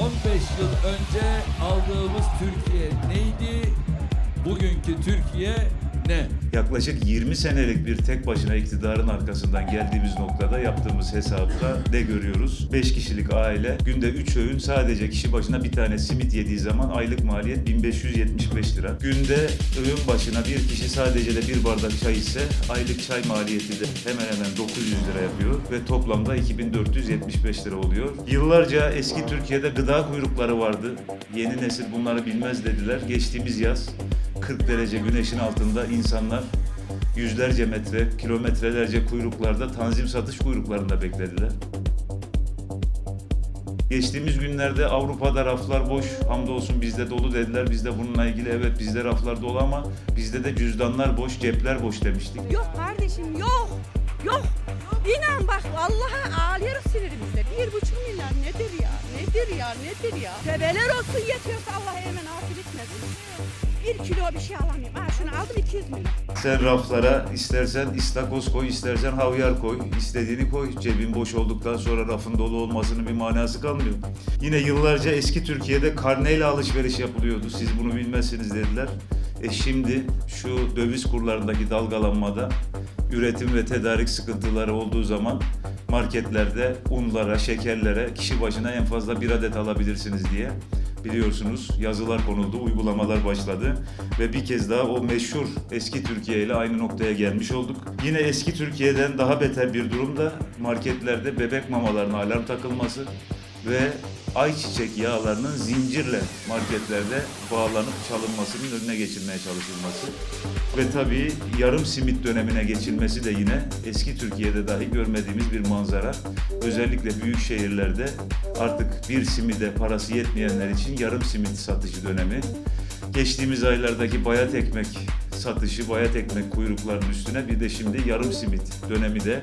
15 yıl önce aldığımız Türkiye neydi? Bugünkü Türkiye ne? Yaklaşık 20 senelik bir tek başına iktidarın arkasından geldiğimiz noktada yaptığımız hesapta ne görüyoruz? 5 kişilik aile günde 3 öğün sadece kişi başına bir tane simit yediği zaman aylık maliyet 1575 lira. Günde öğün başına bir kişi sadece de bir bardak çay ise aylık çay maliyeti de hemen hemen 900 lira yapıyor ve toplamda 2475 lira oluyor. Yıllarca eski Türkiye'de gıda kuyrukları vardı. Yeni nesil bunları bilmez dediler. Geçtiğimiz yaz 40 derece güneşin altında insanlar yüzlerce metre, kilometrelerce kuyruklarda tanzim satış kuyruklarında beklediler. Geçtiğimiz günlerde Avrupa'da raflar boş, hamdolsun bizde dolu dediler. Biz de bununla ilgili evet bizde raflar dolu ama bizde de cüzdanlar boş, cepler boş demiştik. Yok kardeşim yok. Yok. İnan bak vallahi ağlıyoruz sinirimizde. Bir buçuk milyar nedir ya? Nedir ya? Nedir ya? Tebeler olsun yetiyorsa Allah hemen afil etmesin. Bir kilo bir şey alamıyorum. Ha şunu aldım 200 milyon. Sen raflara istersen istakoz koy, istersen havyar koy, istediğini koy. Cebin boş olduktan sonra rafın dolu olmasının bir manası kalmıyor. Yine yıllarca eski Türkiye'de karneyle alışveriş yapılıyordu. Siz bunu bilmezsiniz dediler. E şimdi şu döviz kurlarındaki dalgalanmada üretim ve tedarik sıkıntıları olduğu zaman marketlerde unlara, şekerlere kişi başına en fazla bir adet alabilirsiniz diye biliyorsunuz yazılar konuldu, uygulamalar başladı ve bir kez daha o meşhur eski Türkiye ile aynı noktaya gelmiş olduk. Yine eski Türkiye'den daha beter bir durumda marketlerde bebek mamalarına alarm takılması ve ayçiçek yağlarının zincirle marketlerde bağlanıp çalınmasının önüne geçilmeye çalışılması ve tabii yarım simit dönemine geçilmesi de yine eski Türkiye'de dahi görmediğimiz bir manzara. Özellikle büyük şehirlerde artık bir simide parası yetmeyenler için yarım simit satışı dönemi. Geçtiğimiz aylardaki bayat ekmek satışı, bayat ekmek kuyruklarının üstüne bir de şimdi yarım simit dönemi de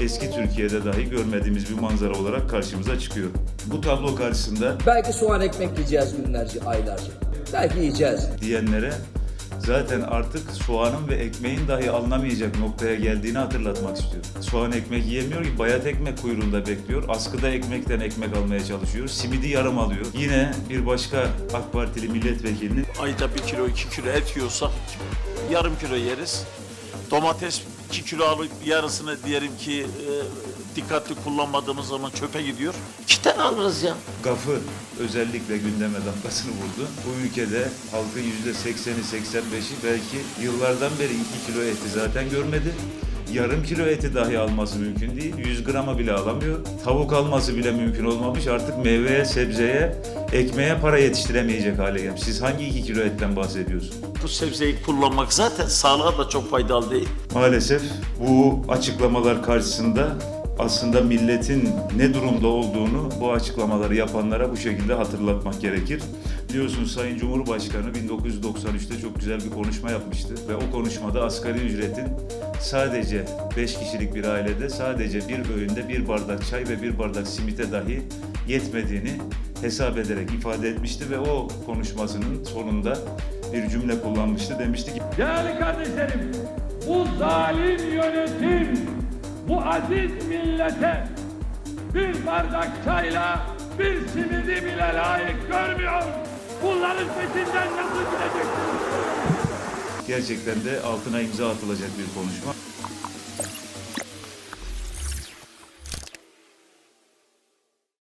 eski Türkiye'de dahi görmediğimiz bir manzara olarak karşımıza çıkıyor. Bu tablo karşısında Belki soğan ekmek yiyeceğiz günlerce, aylarca. Belki yiyeceğiz. diyenlere zaten artık soğanın ve ekmeğin dahi alınamayacak noktaya geldiğini hatırlatmak istiyorum. Soğan ekmek yiyemiyor ki bayat ekmek kuyruğunda bekliyor. Askıda ekmekten ekmek almaya çalışıyor. Simidi yarım alıyor. Yine bir başka AK Partili milletvekilinin ayda bir kilo iki kilo et yiyorsak yarım kilo yeriz. Domates 2 kilo alıp yarısını diyelim ki e, dikkatli kullanmadığımız zaman çöpe gidiyor. İki tane alırız ya. gafı özellikle gündeme damgasını vurdu. Bu ülkede halkın %80'i 85'i belki yıllardan beri 2 kilo eti zaten görmedi. Yarım kilo eti dahi alması mümkün değil. 100 grama bile alamıyor. Tavuk alması bile mümkün olmamış. Artık meyveye, sebzeye, ekmeğe para yetiştiremeyecek hale gelmiş. Siz hangi 2 kilo etten bahsediyorsunuz? Bu sebzeyi kullanmak zaten sağlığa da çok faydalı değil. Maalesef bu açıklamalar karşısında aslında milletin ne durumda olduğunu bu açıklamaları yapanlara bu şekilde hatırlatmak gerekir. Biliyorsunuz Sayın Cumhurbaşkanı 1993'te çok güzel bir konuşma yapmıştı ve o konuşmada asgari ücretin sadece 5 kişilik bir ailede sadece bir öğünde bir bardak çay ve bir bardak simite dahi yetmediğini hesap ederek ifade etmişti ve o konuşmasının sonunda bir cümle kullanmıştı. Demişti ki Değerli kardeşlerim, bu zalim yönetim, bu aziz millete bir bardak çayla bir simidi bile layık görmüyor. Bunların peşinden nasıl gideceksiniz? gerçekten de altına imza atılacak bir konuşma.